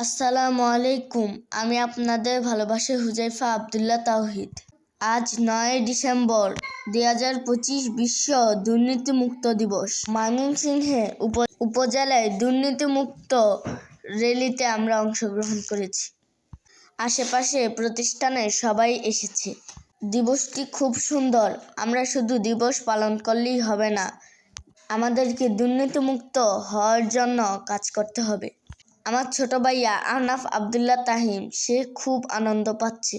আসসালামু আলাইকুম। আমি আপনাদের ভালোবাসা হুজাইফা আবদুল্লাহ তাওহিদ। আজ নয় ডিসেম্বর দুই হাজার পঁচিশ বিশ্ব দুর্নীতিমুক্ত দিবস। ময়মনসিংহে উপ- উপজেলায় দুর্নীতিমুক্ত র্যালিতে আমরা অংশগ্রহণ করেছি। আশেপাশে প্রতিষ্ঠানে সবাই এসেছে। দিবসটি খুব সুন্দর। আমরা শুধু দিবস পালন করলেই হবে না, আমাদেরকে দুর্নীতিমুক্ত হওয়ার জন্য কাজ করতে হবে। আমার ছোট ভাইয়া আনাফ আবদুল্লাহ তাহিম, সে খুব আনন্দ পাচ্ছে।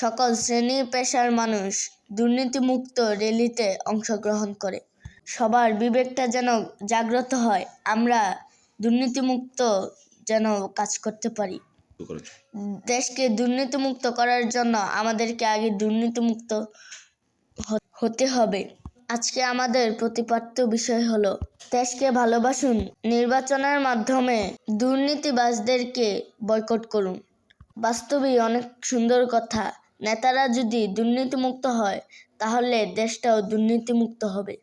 সকল শ্রেণি পেশার মানুষ দুর্নীতিমুক্ত র্যালিতে অংশগ্রহণ করে। সবার বিবেকটা যেন জাগ্রত হয়, আমরা দুর্নীতিমুক্ত যেন কাজ করতে পারি। দেশকে দুর্নীতিমুক্ত করার জন্য আমাদেরকে আগে দুর্নীতিমুক্ত হতে হবে। আজকে আমাদের প্রতিপাদ্য বিষয় হলো, দেশকে ভালোবাসুন, নির্বাচনের মাধ্যমে দুর্নীতিবাজদেরকে বয়কট করুন। বাস্তবেই অনেক সুন্দর কথা। নেতারা যদি দুর্নীতিমুক্ত হয়, তাহলে দেশটাও দুর্নীতিমুক্ত হবে।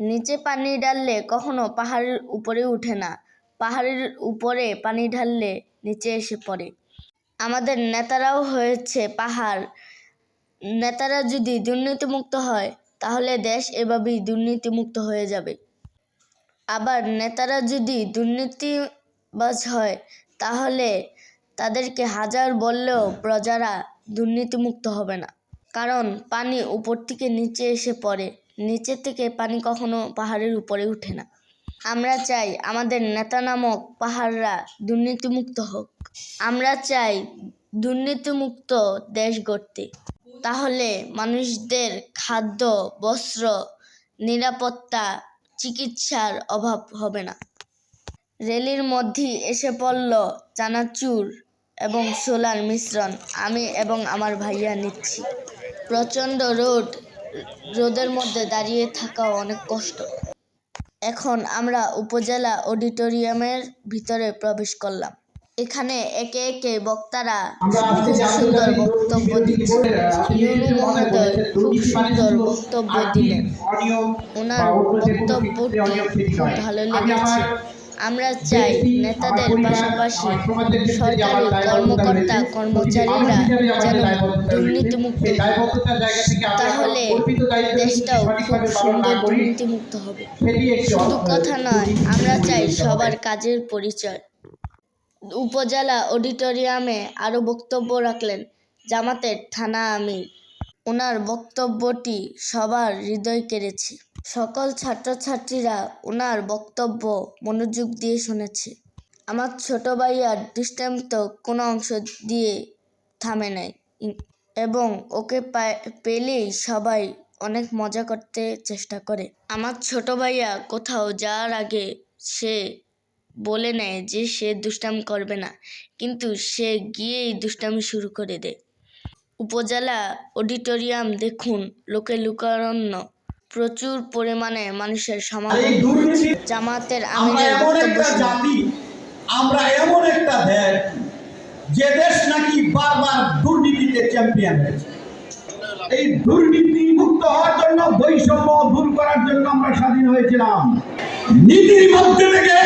নিচে পানি ঢাললে কখনো পাহাড়ের উপরে উঠে না। পাহাড়ের উপরে পানি ঢাললে নিচে এসে পড়ে। আমাদের নেতারাও হয়েছে পাহাড়। নেতারা যদি দুর্নীতিমুক্ত হয় তাহলে দেশ এভাবেই দুর্নীতিমুক্ত হয়ে যাবে। আবার নেতারা যদি দুর্নীতিবাজ হয়, তাহলে তাদেরকে হাজার বললেও প্রজারা দুর্নীতিমুক্ত হবে না। কারণ পানি উপর থেকে নিচে এসে পড়ে, নিচে থেকে পানি কখনো পাহাড়ের উপরে উঠে না। আমরা চাই আমাদের নেতা নামক পাহাড়রা দুর্নীতিমুক্ত হোক। আমরা চাই দুর্নীতিমুক্ত দেশ গড়তে। তাহলে মানুষদের খাদ্য, বস্ত্র, নিরাপত্তা, চিকিৎসার অভাব হবে না। রেলির মধ্যেই এসে পড়ল চানাচুর এবং সোলার মিশ্রণ। আমি এবং আমার ভাইয়া নিচ্ছি। প্রচণ্ড রোদ, রোদের মধ্যে দাঁড়িয়ে থাকা অনেক কষ্ট। এখন আমরা উপজেলা অডিটোরিয়ামের ভিতরে প্রবেশ করলাম। এখানে একে একে বক্তারা খুব সুন্দর বক্তব্য দিচ্ছে ইউনু মহোদয় খুব সুন্দর বক্তব্য দিলেন। ওনার বক্তব্যটি খুব ভালো লেগেছে। আমরা চাই নেতাদের পাশাপাশি সরকারি কর্মকর্তা কর্মচারীরা যেন দুর্নীতিমুক্ত তাহলে দেশটাও খুব সুন্দর দুর্নীতিমুক্ত হবে। শুধু কথা নয় আমরা চাই সবার কাজের পরিচয়। উপজেলা অডিটোরিয়ামে আরও বক্তব্য রাখলেন জামাতের থানা আমির। ওনার বক্তব্যটি সবার হৃদয় কেড়েছে। সকল ছাত্রছাত্রীরা ওনার বক্তব্য মনোযোগ দিয়ে শুনেছে। আমার ছোট ভাইয়ার দুষ্টান্ত কোনো অংশ দিয়ে থামে নাই এবং ওকে পেলেই সবাই অনেক মজা করতে চেষ্টা করে। আমার ছোট ভাইয়া কোথাও যাওয়ার আগে সে বলে নেয় যে সে দুষ্টাম করবে না। কিন্তু সে গিয়েই দুষ্টামি শুরু করে দেয়। উপজেলা অডিটোরিয়াম দেখুন লোকে লুকারণ্য। প্রচুর পরিমাণে মানুষের সমাগম। জামাতের আমিরের বক্তব্য আমরা এমন একটা দেশ যে দেশ নাকি বারবার দুর্নীতিতে চ্যাম্পিয়ন হয়েছে। এই দুর্নীতি মুক্ত হওয়ার জন্য বৈষম্য দূর করার জন্য আমরা স্বাধীন হয়েছিলাম। নীতির মধ্যে থেকে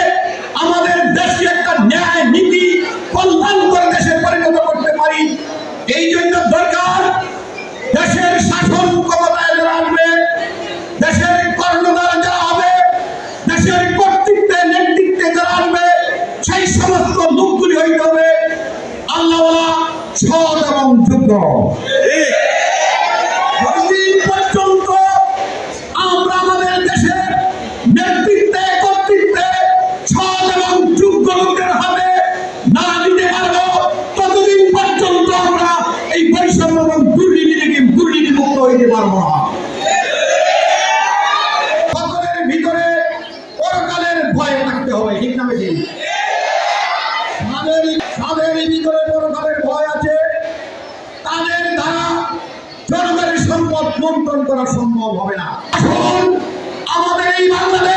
পর্যন্ত কর্তৃত্বে না দিতে পারব ততদিন পর্যন্ত আমরা এই বৈষম্য এবং থেকে দুর্নীতি মুক্ত হইতে পারব না সকলের ভিতরে পরকালের ভয় থাকতে হবে ঠিক না তাদের তাদের ভিতরে পরকালের ভয় আছে তাদের দ্বারা জনগণের সম্পদ বন্টন করা সম্ভব হবে না। আমাদের এই বাংলাদেশ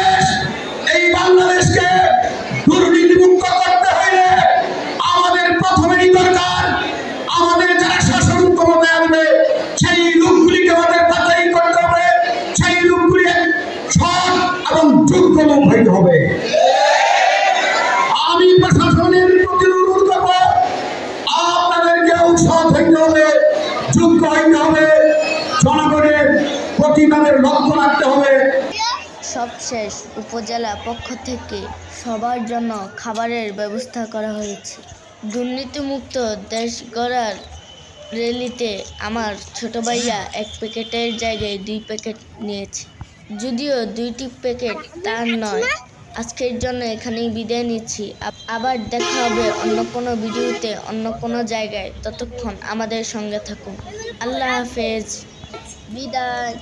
সবশেষ উপজেলা পক্ষ থেকে সবার জন্য খাবারের ব্যবস্থা করা হয়েছে। দুর্নীতিমুক্ত দেশ গড়ার র্যালিতে আমার ছোট ভাইয়া এক প্যাকেটের জায়গায় দুই প্যাকেট নিয়েছে। যদিও দুইটি প্যাকেট তার নয়। আজকের জন্য এখানেই বিদায় নিচ্ছি। আব- আবার দেখা হবে অন্য কোনো ভিডিওতে অন্য কোনো জায়গায়। ততক্ষণ আমাদের সঙ্গে থাকুন। আল্লাহ হাফেজ। বিদায়।